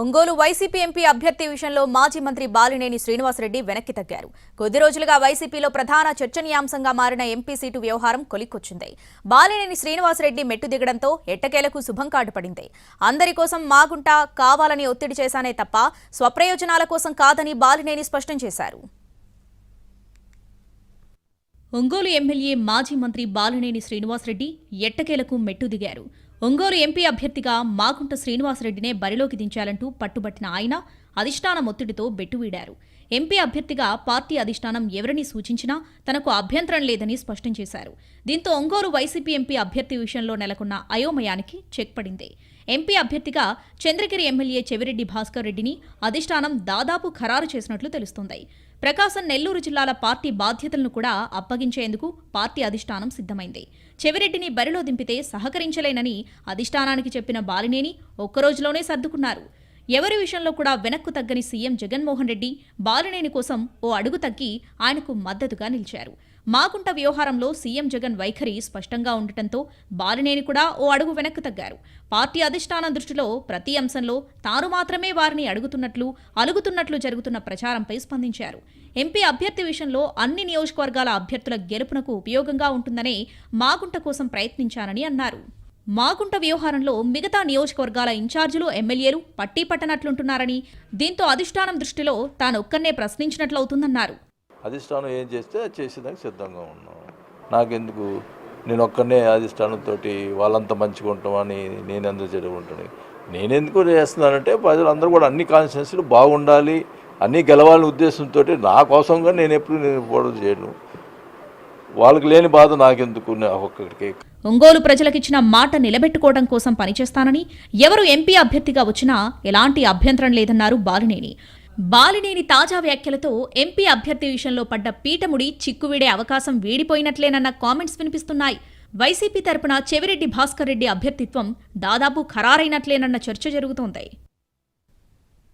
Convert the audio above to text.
Ongole YCP MP అభ్యర్థి విషయంలో మాజీ మంత్రి బాలినేని శ్రీనివాసరెడ్డి వెనక్కి తగ్గారు. కొద్ది రోజులుగా వైసీపీలో ప్రధాన చర్చనీయాంశంగా మారిన ఎంపీ సీటు వ్యవహారం కొలిక్కొచ్చింది. బాలినేని శ్రీనివాసరెడ్డి మెట్టు దిగడంతో ఎట్టకేలకు శుభం కార్డు పడింది అందరి కోసం మాగుంట కావాలని ఒత్తిడి చేశానే తప్ప స్వప్రయోజనాల కోసం కాదని బాలినేని స్పష్టం చేశారు. ఒంగోలు ఎమ్మెల్యే మాజీ మంత్రి బాలినేని శ్రీనివాసరెడ్డి ఎట్టకేలకు మెట్టు దిగారు. ఒంగోలు ఎంపీ అభ్యర్థిగా మాగుంట శ్రీనివాసరెడ్డినే బరిలోకి దించాలంటూ పట్టుబట్టిన ఆయన అధిష్టానం ఒత్తిడితో బెట్టువీడారు. ఎంపీ అభ్యర్థిగా పార్టీ అధిష్టానం ఎవరిని సూచించినా తనకు అభ్యంతరం లేదని స్పష్టం చేశారు. దీంతో ఒంగోలు వైసీపీ ఎంపీ అభ్యర్థి విషయంలో నెలకొన్న అయోమయానికి చెక్ పడింది. ఎంపీ అభ్యర్థిగా చంద్రగిరి ఎమ్మెల్యే చెవిరెడ్డి భాస్కర్ రెడ్డిని అధిష్టానం దాదాపు ఖరారు చేసినట్లు తెలుస్తోంది. ప్రకాశం నెల్లూరు జిల్లాల పార్టీ బాధ్యతలను కూడా అప్పగించేందుకు పార్టీ అధిష్టానం సిద్ధమైంది. చెవిరెడ్డిని బరిలో దింపితే సహకరించలేనని అధిష్టానానికి చెప్పిన బాలినేని ఒక్కరోజులోనే సర్దుకున్నారు. ఎవరి విషయంలో కూడా వెనక్కు తగ్గని సీఎం జగన్మోహన్ రెడ్డి బాలినేని కోసం ఓ అడుగు తగ్గి ఆయనకు మద్దతుగా నిలిచారు. మాగుంట వ్యవహారంలో సీఎం జగన్ వైఖరి స్పష్టంగా ఉండటంతో బాలినేని కూడా ఓ అడుగు వెనక్కు తగ్గారు. పార్టీ అధిష్టానం దృష్టిలో ప్రతి అంశంలో తాను మాత్రమే వారిని అడుగుతున్నట్లు అలుగుతున్నట్లు జరుగుతున్న ప్రచారంపై స్పందించారు. ఎంపీ అభ్యర్థి విషయంలో అన్ని నియోజకవర్గాల అభ్యర్థుల గెలుపునకు ఉపయోగంగా ఉంటుందనే మాగుంట కోసం ప్రయత్నించానని అన్నారు. మాగుంట వ్యవహారంలో మిగతా నియోజకవర్గాల ఇన్ఛార్జీలు ఎమ్మెల్యేలు పట్టీ పట్టనట్లుంటున్నారని దీంతో అధిష్టానం దృష్టిలో తానొక్కనే ప్రశ్నించినట్లవుతుందన్నారు. అధిష్టానం ఏం చేస్తే చేసేదానికి సిద్ధంగా ఉన్నాం. నాకెందుకు? నేను ఒక్కనే అధిష్టానంతో వాళ్ళంతా మంచిగా ఉంటామని నేను ఎందుకు చెడుకుంటాను నేనెందుకు చేస్తున్నానంటే ప్రజలందరూ కూడా అన్ని కాన్స్టిట్యున్సీలు బాగుండాలి అన్నీ గెలవాలనే ఉద్దేశంతో నా కోసంగా నేను ఎప్పుడు నేను పోవడం చేయను. వాళ్ళకి లేని బాధ నాకెందుకు? ఒక్కడికి ఒంగోలు ప్రజలకిచ్చిన మాట నిలబెట్టుకోవడం కోసం పనిచేస్తానని ఎవరు ఎంపీ అభ్యర్థిగా వచ్చినా ఎలాంటి అభ్యంతరం లేదన్నారు బాలినేని. బాలినేని తాజా వ్యాఖ్యలతో ఎంపీ అభ్యర్థి విషయంలో పడ్డ పీటముడి చిక్కువీడే అవకాశం వీడిపోయినట్లేనన్న కామెంట్స్ వినిపిస్తున్నాయి. వైసీపీ తరపున చెవిరెడ్డి భాస్కర్ రెడ్డి అభ్యర్థిత్వం దాదాపు ఖరారైనట్లేనన్న చర్చ జరుగుతోంది.